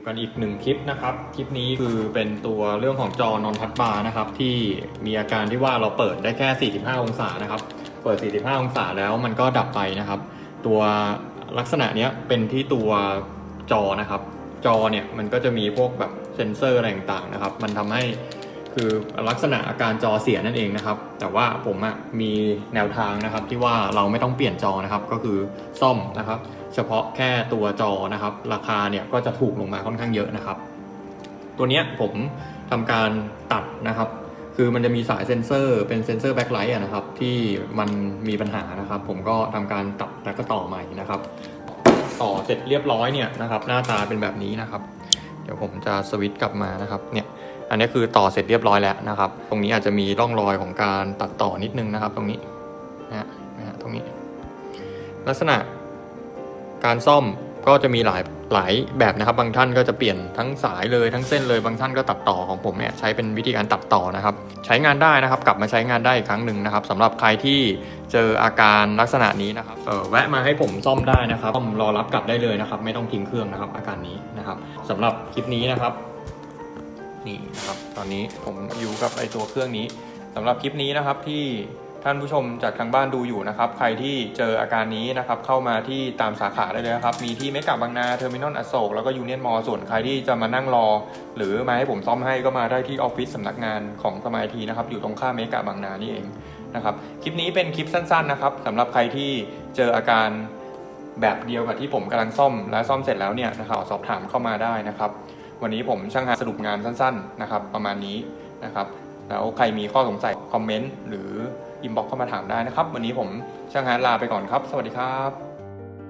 ู่กันอีกหนึ่งคลิปนะครับ คลิปนี้คือเป็นตัวเรื่องของจอนอนทัชบาร์นะครับ ที่มีอาการที่ว่าเราเปิดได้แค่ 45 องศานะครับ เปิด 45 องศาแล้วมันก็ดับไปนะครับ ตัวลักษณะเนี้ยเป็นที่ตัวจอนะครับ จอเนี่ยมันก็จะมีพวกแบบเซ็นเซอร์อะไรต่างๆนะครับ มันทำให้ คือลักษณะอาการจอเสียนั่นเองนะครับ แต่ว่าผมอะมีแนวทางนะครับ ที่ว่าเราไม่ต้องเปลี่ยนจอนะครับ ก็คือซ่อมนะครับ เฉพาะแค่ตัวจอนะครับ ราคาเนี่ยก็จะถูกลงมาค่อนข้างเยอะนะครับ ตัวเนี้ยผมทำการตัดนะครับ คือมันจะมีสายเซ็นเซอร์เป็นเซ็นเซอร์แบ็คไลท์นะครับ ที่มันมีปัญหานะครับ ผมก็ทำการตัดแล้วก็ต่อใหม่นะครับ ต่อเสร็จเรียบร้อยเนี่ยนะครับ หน้าตาเป็นแบบนี้นะครับ ดี๋ยวผมจะสวิตช์กลับมานะครับเนี่ยอันนี้คือต่อเสร็จเรียบร้อยแล้วนะครับ ตรงนี้อาจจะมีร่องรอยของการตัดต่อนิดนึงนะครับ ตรงนี้นะฮะนะฮะตรงนี้ ลักษณะการซ่อม ก็จะมีหลายหลายแบบนะครับ บางท่านก็จะเปลี่ยนทั้งสายเลยทั้งเส้นเลย บางท่านก็ตัดต่อของผมเนี่ยใช้เป็นวิธีการตัดต่อนะครับ ใช้งานได้นะครับ กลับมาใช้งานได้อีกครั้งหนึ่งนะครับสำหรับใครที่เจออาการลักษณะนี้นะครับเออแวะมาให้ผมซ่อมได้นะครับซ่อมรอรับกลับได้เลยนะครับ ไม่ต้องทิ้งเครื่องนะครับ อาการนี้นะครับสำหรับคลิปนี้นะครับ นี่นะครับ ตอนนี้ผมอยู่กับไอตัวเครื่องนี้สำหรับคลิปนี้นะครับที่ ท่านผู้ชมจากทางบ้านดูอยู่นะครับ ใครที่เจออาการนี้นะครับ เข้ามาที่ตามสาขาได้เลยครับ มีที่เมกะบางนาเทอร์มินอลอโศกแล้วก็ยูเนียนมอส่วนใครที่จะมานั่งรอ หรือมาให้ผมซ่อมให้ก็มาได้ที่ออฟฟิศสำนักงานของสมัยทีนะครับ อยู่ตรงข้ามเมกะบางนานี่เองนะครับ คลิปนี้เป็นคลิปสั้นๆนะครับสำหรับใครที่เจออาการแบบเดียวกับที่ผมกำลังซ่อมและซ่อมเสร็จแล้วเนี่ยนะครับสอบถามเข้ามาได้นะครับ วันนี้ผมช่างหาสรุปงานสั้น ๆนะครับ ประมาณนี้นะครับ แล้วใครมีข้อสงสัยคอมเมนต์หรือ อินบ็อกเข้ามาถามได้นะครับ วันนี้ผมช่างฮานลาไปก่อนครับ สวัสดีครับ